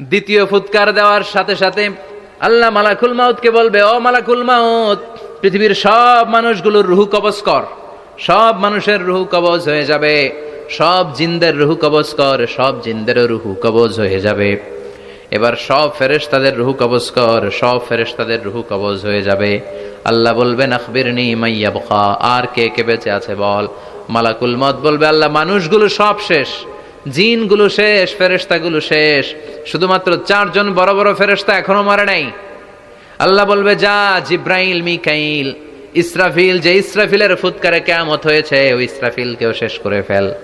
দ্বিতীয় ফুৎকার দেওয়ার সাথে সাথে আল্লাহ মালাকুল মাউতকে বলবে, ও মালাকুল মাউত, পৃথিবীর সব মানুষগুলোর রুহু কবজ কর। সব মানুষের রুহু কবজ হয়ে যাবে। সব জিনদের রুহু কবজ কর, সব জিনদেরও রুহু কবজ হয়ে যাবে। এবার সব ফেরেশতাদের রুহু কবজ কর, সব ফেরেশতাদের রুহু কবজ হয়ে যাবে। আল্লাহ বলবেন, আখবিরনি মাইয়া বখা আর কে কে বেঁচে আছে বল? মালাকুল মত বলবে, আল্লাহ, মানুষগুলো সব শেষ। জিনগুলো শেষ, ফেরেশতাগুলো শেষ। শুধুমাত্র চারজন বড় বড় ফেরেশতা এখনও মারে নাই। আল্লাহ বলবে, যা জিব্রাইল, মিকাইল, ইসরাফিল, যে ইসরাফিলের ফুৎকারে কেমত হয়েছে, ওই ইসরাফিলকেও শেষ করে ফেল।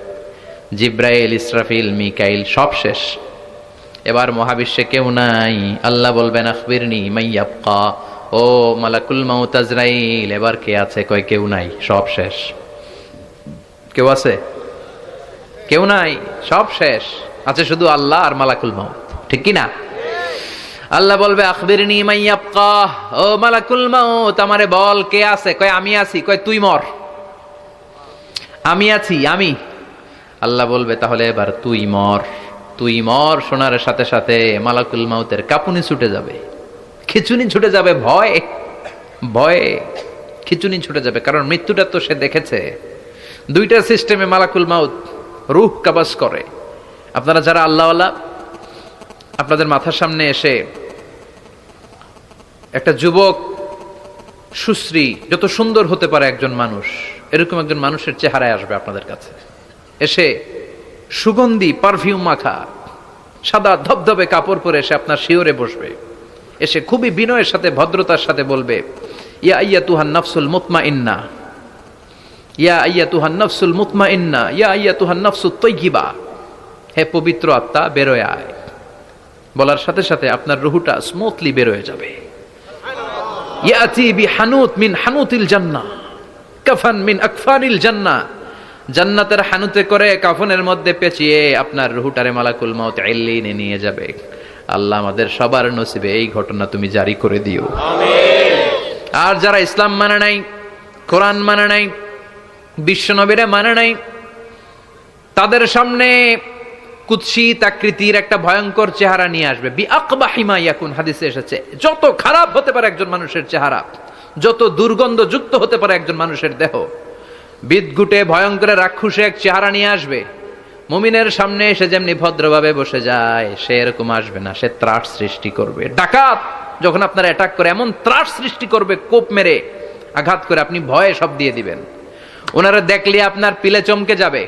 জিব্রাইল, ইসরাফিল, মিকাইল সব শেষ। এবার মহাবিশ্বে কেউ নাই। আল্লাহ বলবেন, আখবিরনি মাইয়াবকা ও মালাকুল মাউতাজরাইল এবার কে আছে? কয়, কেউ নাই, সব শেষ। কেউ আছে? কেউ নাই, সব শেষ। আছে শুধু আল্লাহ আর মালাকুল মাউত। ঠিক কি না আল্লাহ বলবে, আখবিরনি মাইয়াবকা ও মালাকুল মাউত, আমারে বল, কে আছে? কয়, আমি আছি। কয়, তুই মর। আমি আছি, আমি। আল্লাহ বলবে, তাহলে এবার তুই মর। তুই মর, শোনার সাথে সাথে মালাকুল মাউতের কাপুনি ছুটে যাবে। খিচুনি ছুটে যাবে ভয়। ভয়ে খিচুনি ছুটে যাবে, কারণ মৃত্যুটা তো সে দেখেছে। দুইটা সিস্টেমে মালাকুল মাউত রুহ কাবাস করে। আপনারা যারা আল্লাহওয়ালা, আপনাদের মাথার সামনে এসে একটা যুবক সুশ্রী, যত সুন্দর হতে পারে একজন মানুষ, এরকম একজন মানুষের চেহারায় আসবে আপনাদের কাছে। এসে সুগন্ধি, পারফিউম মাখা, সাদা ধবধবে কাপড় পরে এসে আপনার শিওরে বসবে। এসে খুবই বিনয়ের সাথে, ভদ্রতার সাথে বলবে, ইয়া আইয়া তুহান নফসুল মুতমা ইন্না ইয়া আইয়া তুহান নফসুল মুতমা ইন্না ইয়া আইয়া তুহান নফসুল তৈগিবা হে পবিত্র আত্মা বেরোয় আয়। বলার সাথে সাথে আপনার রুহুটা স্মুথলি বেরোয় যাবে। ইয়াতি বি হানুত মিন হানুতিল জান্নাহ কাফান মিন আকফানিল জান্নাহ জান্নাতের হানুতে করে কাফনের মধ্যে পেঁচিয়ে আপনার রুহুটারে মালাকুল মাউত এল্লিনে নিয়ে যাবে। আল্লাহ আমাদের সবার নসিবে এই ঘটনা তুমি জারি করে দিও। আর যারা ইসলাম মানে নাই কোরআন মানে নাই বিশ্বনবীরা মানে নাই। তাদের সামনে কুৎসিত আকৃতির একটা ভয়ঙ্কর চেহারা নিয়ে আসবে। বি আকবাহিমা ইয়াকুন, হাদিসে এসেছে। যত খারাপ হতে পারে একজন মানুষের চেহারা, যত দুর্গন্ধ যুক্ত হতে পারে একজন মানুষের দেহ বিদগুটে ভয়ঙ্কর রাক্ষুসে এক চেহারা নিয়ে আসবে। মুমিনের সামনে এসে যেমনি ভদ্রভাবে বসে যায়, সে এরকম আসবে না, সে ত্রাস সৃষ্টি করবে। ডাকাত যখন আপনার অ্যাটাক করে, এমন ত্রাস সৃষ্টি করবে, কোপ মেরে আঘাত করে আপনি ভয়ে সব দিয়ে দিবেন। ওনারা দেখলে আপনার পিলে চমকে যাবে।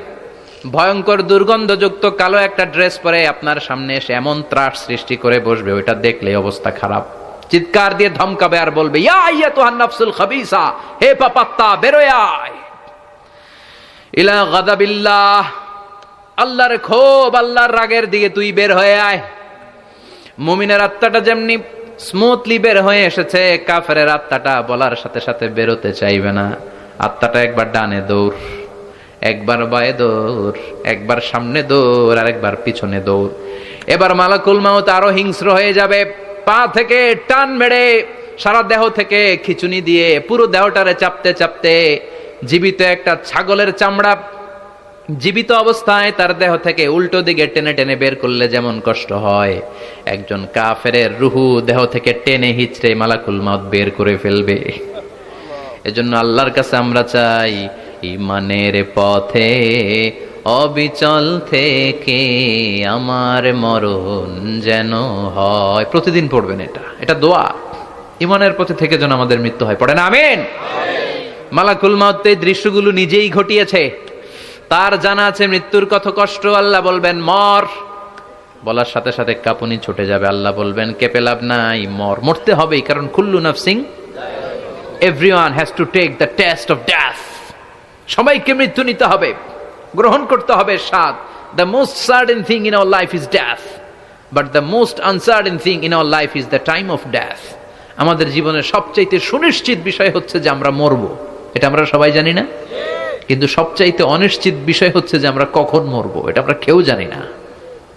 ভয়ঙ্কর দুর্গন্ধযুক্ত কালো একটা ড্রেস পরে আপনার সামনে এসে এমন ত্রাস সৃষ্টি করে বসবে, ওইটা দেখলে অবস্থা খারাপ। চিৎকার দিয়ে ধমকাবে আর বলবে হে পাপাত্তা আল্লাহর ক্ষোভ, আল্লাহর রাগের দিকে তুই বের হয়ে আয়। মুমিনের আত্মাটা যেমনি স্মুথলি বের হয়ে এসেছে কাফের আত্মাটা বলার সাথে সাথে বেরোতে চাইবে না। আত্মাটা একবার ডানে দৌড়, একবার বায়ে দৌড়, একবার সামনে দৌড় আর একবার পিছনে দৌড়। এবার মালাকুল মাউত আরও হিংস্র হয়ে যাবে, পা থেকে টান মেরে, সারা দেহ থেকে খিচুনি দিয়ে, পুরো দেহটারে চাপতে চাপতে জীবিত একটা ছাগলের চামড়া, জীবিত অবস্থায় তার দেহ থেকে উল্টো দিকে টেনে টেনে বের করলে যেমন কষ্ট হয়। একজন কাফেরের রুহু দেহ থেকে টেনে হিচড়ে মালাকুল মাউত বের করে ফেলবে। এজন্য আল্লাহর কাছে আমরা চাই ইমানের পথে অবিচল থেকে আমার মরণ যেন হয়। প্রতিদিন পড়বেন এটা। এটা দোয়া। ইমানের পথে থেকে যেন আমাদের মৃত্যু হয়। পড়েন আমেন। মালাকুল মাউত এই দৃশ্যগুলো নিজেই ঘটিয়েছে। তার জানা আছে মৃত্যুর কত কষ্ট আল্লাহ বলবেন মর। বলার সাথে সাথে কাপুনি ছুটে যাবে। আল্লাহ বলবেন কেঁপে লাভ নাই মর। মরতে হবেই কারণ খুল্লু নাফসিং everyone has to take the test of death সবাইকে মৃত্যু নিতে হবে, গ্রহণ করতে হবে স্বাদ। The most certain thing in our life is death but the most uncertain thing in our life is the time of death আমাদের জীবনের সবচাইতে সুনিশ্চিত বিষয় হচ্ছে যে আমরা মরব। এটা আমরা সবাই জানি না? কিন্তু সবচাইতে অনিশ্চিত বিষয় হচ্ছে যে আমরা কখন মরব। এটা আমরা কেউ জানি না।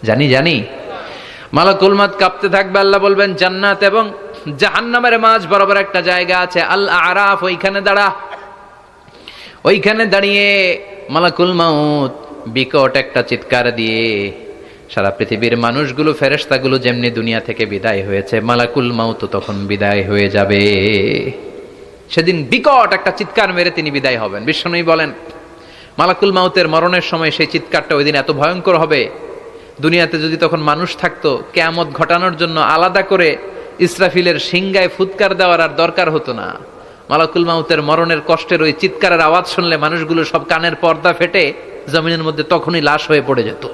জানি জানি। মালাকুল মাত কাঁপতে থাকবে, আল্লাহ বলবেন, জান্নাত এবং জাহান্নামের মাঝ বরাবর একটা জায়গা আছে আল আরাফ ওইখানে দাঁড়া। ওইখানে দাঁড়িয়ে মালাকুল মাউত বিকট একটা চিৎকার দিয়ে সারা পৃথিবীর মানুষগুলো, ফেরেশতাগুলো যেমনি দুনিয়া থেকে বিদায় হয়েছে, মালাকুল মাউত তখন বিদায় হয়ে যাবে। সেদিন বিকট একটা চিৎকার মেরে তিনি বিদায় হবেন। বিশ্বনবী বলেন, মালাকুল মাউতের মরণের সময় সেই চিৎকারটা ওই দিন এত ভয়ঙ্কর হবে। দুনিয়াতে যদি তখন মানুষ থাকতো, কেয়ামত ঘটানোর জন্য আলাদা করে ইসরাফিলের সিংগায় ফুৎকার দেওয়ার আর দরকার হতো না। মালাকুল মাউতের মরণের কষ্টের ওই চিৎকারের আওয়াজ শুনলে মানুষগুলো সব কানের পর্দা ফেটে জমিনের মধ্যে তখনই লাশ হয়ে পড়ে যেত।